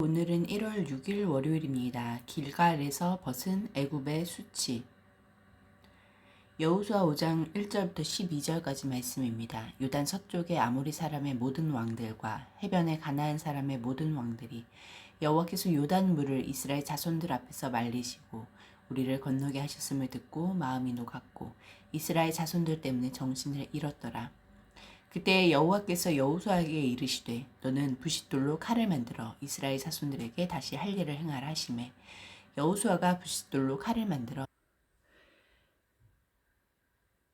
오늘은 1월 6일 월요일입니다. 길갈에서 벗은 애굽의 수치. 여호수아 5장 1절부터 12절까지 말씀입니다. 요단 서쪽의 아모리 사람의 모든 왕들과 해변의 가나안 사람의 모든 왕들이 여호와께서 요단 물을 이스라엘 자손들 앞에서 말리시고 우리를 건너게 하셨음을 듣고 마음이 녹았고 이스라엘 자손들 때문에 정신을 잃었더라. 그때 여호와께서 여호수아에게 이르시되 너는 부싯돌로 칼을 만들어 이스라엘 자손들에게 다시 할 일을 행하라 하시매 여호수아가 부싯돌로 칼을 만들어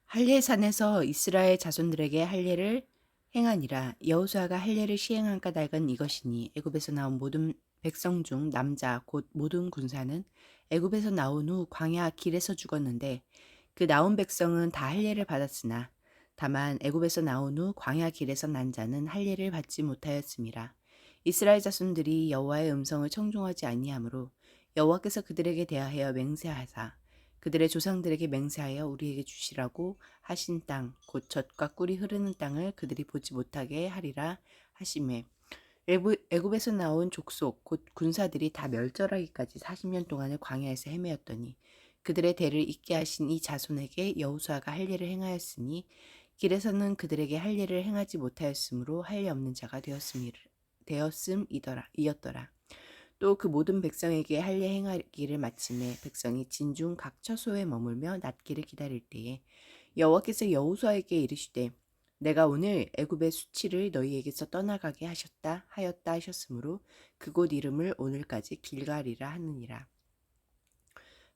할례산에서 이스라엘 자손들에게 할 일을 행하니라. 여호수아가 할 일을 시행한 까닭은 이것이니 애굽에서 나온 모든 백성 중 남자 곧 모든 군사는 애굽에서 나온 후 광야 길에서 죽었는데 그 나온 백성은 다할 일을 받았으나 다만 애굽에서 나온 후 광야 길에서 난 자는 할례를 받지 못하였음이라. 이스라엘 자손들이 여호와의 음성을 청종하지 아니하므로 여호와께서 그들에게 대하여 맹세하사 그들의 조상들에게 맹세하여 우리에게 주시라고 하신 땅 곧 젖과 꿀이 흐르는 땅을 그들이 보지 못하게 하리라 하심에 애굽에서 나온 족속 곧 군사들이 다 멸절하기까지 40년 동안을 광야에서 헤매었더니 그들의 대를 잇게 하신 이 자손에게 여호수아가 할 일을 행하였으니 길에서는 그들에게 할 일을 행하지 못하였으므로 할 일 없는 자가 되었음이더라 이었더라. 또 그 모든 백성에게 할 일 행하기를 마침에 백성이 진중 각 처소에 머물며 낫기를 기다릴 때에 여호와께서 여호수아에게 이르시되 내가 오늘 애굽의 수치를 너희에게서 떠나가게 하셨다 하였다 하셨으므로 그곳 이름을 오늘까지 길갈이라 하느니라.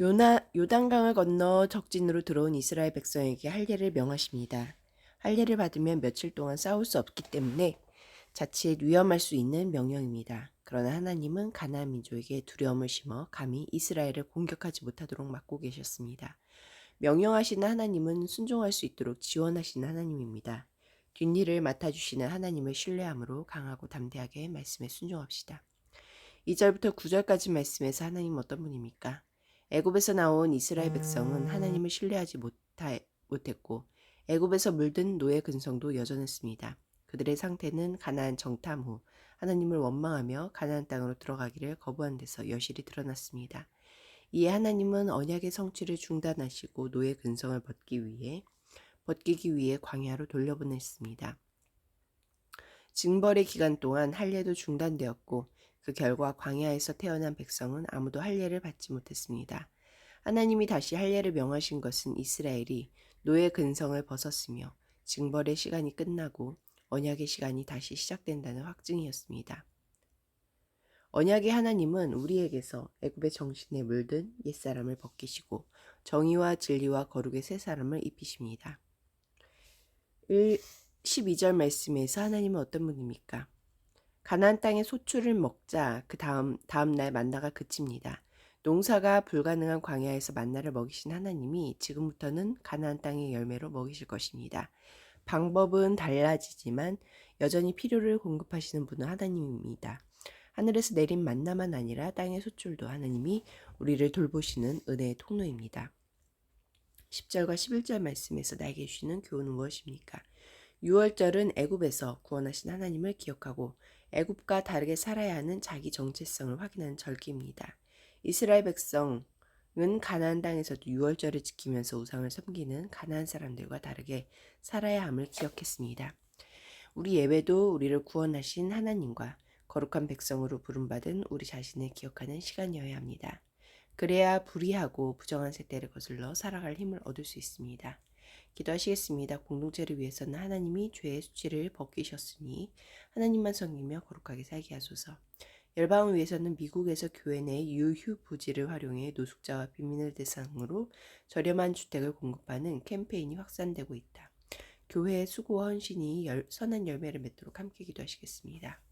요나, 요단강을 건너 적진으로 들어온 이스라엘 백성에게 할례를 명하십니다. 할례를 받으면 며칠 동안 싸울 수 없기 때문에 자칫 위험할 수 있는 명령입니다. 그러나 하나님은 가나안 민족에게 두려움을 심어 감히 이스라엘을 공격하지 못하도록 막고 계셨습니다. 명령하시는 하나님은 순종할 수 있도록 지원하시는 하나님입니다. 뒷일을 맡아주시는 하나님을 신뢰함으로 강하고 담대하게 말씀에 순종합시다. 2절부터 9절까지 말씀에서 하나님 어떤 분입니까? 애굽에서 나온 이스라엘 백성은 하나님을 신뢰하지 못하, 못했고 애굽에서 물든 노예 근성도 여전했습니다. 그들의 상태는 가나안 정탐 후 하나님을 원망하며 가나안 땅으로 들어가기를 거부한 데서 여실히 드러났습니다. 이에 하나님은 언약의 성취를 중단하시고 노예 근성을 벗기 위해 벗기기 위해 광야로 돌려보냈습니다. 징벌의 기간 동안 할례도 중단되었고 그 결과 광야에서 태어난 백성은 아무도 할례를 받지 못했습니다. 하나님이 다시 할례를 명하신 것은 이스라엘이 노예 근성을 벗었으며 징벌의 시간이 끝나고 언약의 시간이 다시 시작된다는 확증이었습니다. 언약의 하나님은 우리에게서 애굽의 정신에 물든 옛사람을 벗기시고 정의와 진리와 거룩의 새 사람을 입히십니다. 12절 말씀에서 하나님은 어떤 분입니까? 가나안 땅의 소출을 먹자 그 다음 다음 날 만나가 그칩니다. 농사가 불가능한 광야에서 만나를 먹이신 하나님이 지금부터는 가나안 땅의 열매로 먹이실 것입니다. 방법은 달라지지만 여전히 필요를 공급하시는 분은 하나님입니다. 하늘에서 내린 만나만 아니라 땅의 소출도 하나님이 우리를 돌보시는 은혜의 통로입니다. 10절과 11절 말씀에서 나에게 주시는 교훈은 무엇입니까? 6월절은 애굽에서 구원하신 하나님을 기억하고 애굽과 다르게 살아야 하는 자기 정체성을 확인하는 절기입니다. 이스라엘 백성은 가나안 땅에서도 6월절을 지키면서 우상을 섬기는 가나안 사람들과 다르게 살아야 함을 기억했습니다. 우리 예배도 우리를 구원하신 하나님과 거룩한 백성으로 부름받은 우리 자신을 기억하는 시간이어야 합니다. 그래야 불의하고 부정한 세대를 거슬러 살아갈 힘을 얻을 수 있습니다. 기도하시겠습니다. 공동체를 위해서는 하나님이 죄의 수치를 벗기셨으니 하나님만 섬기며 거룩하게 살게 하소서. 열방을 위해서는 미국에서 교회 내 유휴 부지를 활용해 노숙자와 빈민을 대상으로 저렴한 주택을 공급하는 캠페인이 확산되고 있다. 교회의 수고와 헌신이 열, 선한 열매를 맺도록 함께 기도하시겠습니다.